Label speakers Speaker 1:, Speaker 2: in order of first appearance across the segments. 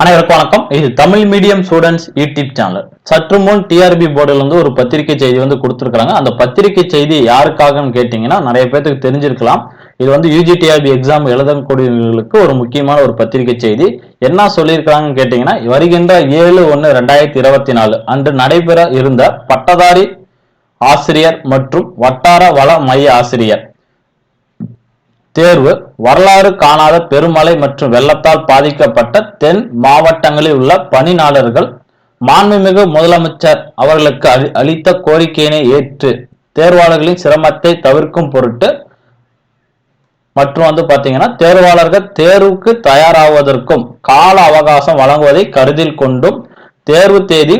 Speaker 1: அனைவருக்கும் வணக்கம். இது Tamil medium students YouTube channel. சற்று முன் டிஆர்பி போர்டில் வந்து ஒரு பத்திரிகை செய்தி வந்து கொடுத்துருக்காங்க அந்த பத்திரிகை செய்தி யாருக்காகன்னு கேட்டிங்கன்னா நிறைய பேருக்கு தெரிஞ்சிருக்கலாம். இது வந்து யூஜிடிஆர்பி எக்ஸாம் எழுதக்கூடியவர்களுக்கு ஒரு முக்கியமான ஒரு பத்திரிகை செய்தி. என்ன சொல்லியிருக்காங்கன்னு கேட்டிங்கன்னா வருகின்ற ஏழு ஒன்று ரெண்டாயிரத்தி இருபத்தி நாலு அன்று நடைபெற இருந்த பட்டதாரி ஆசிரியர் மற்றும் வட்டார வள மைய ஆசிரியர் தேர்வு வரலாறு காணாத பெருமழை மற்றும் வெள்ளத்தால் பாதிக்கப்பட்ட தென் மாவட்டங்களில் உள்ள பணியாளர்கள் மாண்புமிகு முதலமைச்சர் அவர்களுக்கு அளி- அளித்த கோரிக்கையினை ஏற்று தேர்வாளர்களின் சிரமத்தை தவிர்க்கும் பொருட்டு மற்றும் வந்து பார்த்தீங்கன்னா தேர்வாளர்கள் தேர்வுக்கு தயாராவதற்கும் கால அவகாசம் வழங்குவதை கருத்தில் கொண்டும் தேர்வு தேதி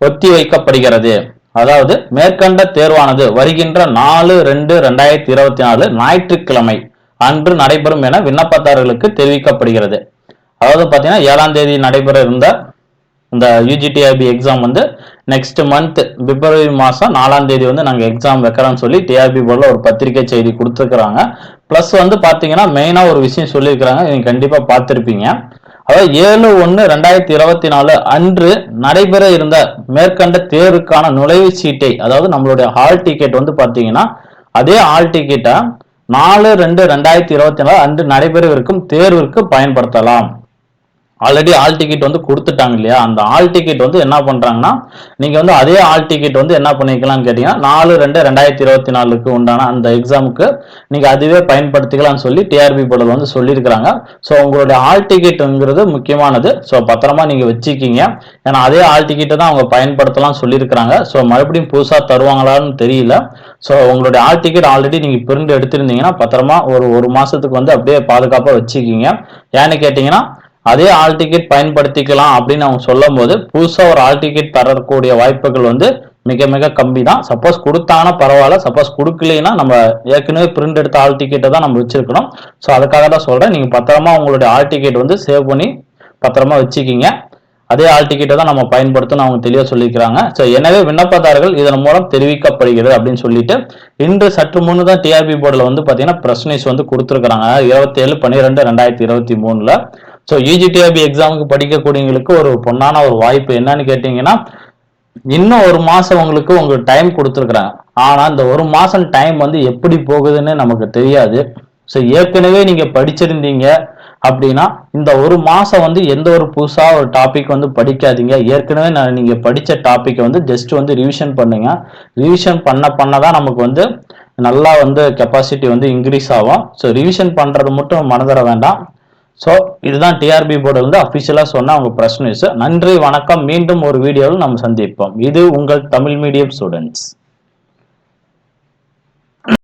Speaker 1: ஒத்திவைக்கப்படுகிறது அதாவது மேற்கண்ட தேர்வானது வருகின்ற நாலு ரெண்டு ரெண்டாயிரத்தி இருபத்தி நாலு ஞாயிற்றுக்கிழமை. அன்று நடைபெறும் என விண்ணப்பதாரர்களுக்கு தெரிவிக்கப்படுகிறது. அதாவது பார்த்தீங்கன்னா ஏழாம் தேதி நடைபெற இருந்த இந்த யூஜிடிஐபி எக்ஸாம் வந்து நெக்ஸ்ட் மந்த் பிப்ரவரி மாதம் நாலாம் தேதி வந்து நாங்கள் எக்ஸாம் வைக்கிறோம்னு சொல்லி டிஆர்பி போர்டில் ஒரு பத்திரிகை செய்தி கொடுத்துருக்குறாங்க. ப்ளஸ் வந்து பார்த்தீங்கன்னா மெயினாக ஒரு விஷயம் சொல்லியிருக்கிறாங்க. நீங்கள் கண்டிப்பாக பார்த்துருப்பீங்க. அதாவது ஏழு ஒன்று ரெண்டாயிரத்தி இருபத்தி நாலு அன்று நடைபெற இருந்த மேற்கண்ட தேர்வுக்கான நுழைவு சீட்டை அதாவது நம்மளுடைய ஹால் டிக்கெட் வந்து பார்த்தீங்கன்னா அதே ஹால் டிக்கெட்டை நாலு ரெண்டு ரெண்டாயிரத்தி இருபத்தி நாலு அன்று நடைபெறவிருக்கும் தேர்விற்கு பயன்படுத்தலாம். ஆல்ரெடி ஆல் டிக்கெட் வந்து கொடுத்துட்டாங்க இல்லையா? அந்த ஆல் டிக்கெட் வந்து என்ன பண்றாங்கன்னா நீங்க வந்து அதே ஆல் டிக்கெட் வந்து என்ன பண்ணிக்கலாம்னு கேட்டீங்கன்னா நாலு ரெண்டு ரெண்டாயிரத்தி இருபத்தி நாலுக்கு உண்டான அந்த எக்ஸாமுக்கு நீங்க அதுவே பயன்படுத்திக்கலாம்னு சொல்லி டிஆர்பி போர்டில் வந்து சொல்லியிருக்கிறாங்க. ஸோ உங்களுடைய ஆல் டிக்கெட்டுங்கிறது முக்கியமானது. ஸோ பத்திரமா நீங்க வச்சுக்கிங்க. ஏன்னா அதே ஆல் டிக்கெட்டை தான் அவங்க பயன்படுத்தலாம் சொல்லியிருக்கிறாங்க. ஸோ மறுபடியும் புதுசாக தருவாங்களான்னு தெரியல. ஸோ உங்களுடைய ஆல் டிக்கெட் ஆல்ரெடி நீங்க பிரிண்ட் எடுத்திருந்தீங்கன்னா பத்திரமா ஒரு ஒரு மாசத்துக்கு வந்து அப்படியே பாதுகாப்பாக வச்சுக்கிங்க. ஏன்னு கேட்டீங்கன்னா அதே ஆல் டிக்கெட் பயன்படுத்திக்கலாம் அப்படின்னு அவங்க சொல்லும் போது புதுசாக ஒரு ஆல் டிக்கெட் தரக்கூடிய வாய்ப்புகள் வந்து மிக மிக கம்மி தான் சப்போஸ் கொடுத்தாங்கன்னா பரவாயில்ல சப்போஸ் கொடுக்கலைன்னா நம்ம ஏற்கனவே பிரிண்ட் எடுத்த ஆல் டிக்கெட்டை தான் நம்ம வச்சிருக்கணும் ஸோ அதுக்காக தான் சொல்கிறேன் நீங்கள் பத்திரமா உங்களுடைய ஆல் டிக்கெட் வந்து சேவ் பண்ணி பத்திரமா வச்சுக்கிங்க. அதே ஆல் டிக்கெட்டை தான் நம்ம பயன்படுத்தணும் அவங்க தெளிவாக சொல்லியிருக்கிறாங்க ஸோ எனவே விண்ணப்பதாரர்கள் இதன் மூலம் தெரிவிக்கப்படுகிறது அப்படின்னு சொல்லிட்டு இன்று சற்று முன்னு தான் டிஆர்பி போர்டில் வந்து பார்த்தீங்கன்னா பிரஸ் நியூஸ் வந்து கொடுத்துருக்குறாங்க. இருபத்தேழு பன்னிரெண்டு ரெண்டாயிரத்தி இருபத்தி மூணில். ஸோ யூஜிடிஆபி எக்ஸாமுக்கு படிக்கக்கூடியவங்களுக்கு ஒரு பொன்னான ஒரு வாய்ப்பு என்னன்னு கேட்டீங்கன்னா இன்னும் ஒரு மாசம் உங்களுக்கு உங்களுக்கு டைம் கொடுத்துருக்குறாங்க. ஆனா இந்த ஒரு மாசம் டைம் வந்து எப்படி போகுதுன்னு நமக்கு தெரியாது. ஸோ ஏற்கனவே நீங்க படிச்சிருந்தீங்க அப்படின்னா இந்த ஒரு மாசம் வந்து எந்த ஒரு புதுசா ஒரு டாபிக் வந்து படிக்காதீங்க. ஏற்கனவே நான் நீங்க படிச்ச டாபிக் வந்து ஜஸ்ட் வந்து ரிவிஷன் பண்ணுங்க. ரிவிஷன் பண்ண பண்ண தான் நமக்கு வந்து நல்லா வந்து கெப்பாசிட்டி வந்து இன்க்ரீஸ் ஆகும். ஸோ ரிவிஷன் பண்றது மட்டும் மனதர வேண்டாம். ஸோ இதுதான் டிஆர்பி போர்டு வந்து அஃபிஷியலாக சொன்ன அவங்க ப்ரெஸ் நியூஸ் நன்றி வணக்கம். மீண்டும் ஒரு வீடியோவில் நம்ம சந்திப்போம். இது உங்கள் தமிழ் மீடியம் ஸ்டூடெண்ட்ஸ்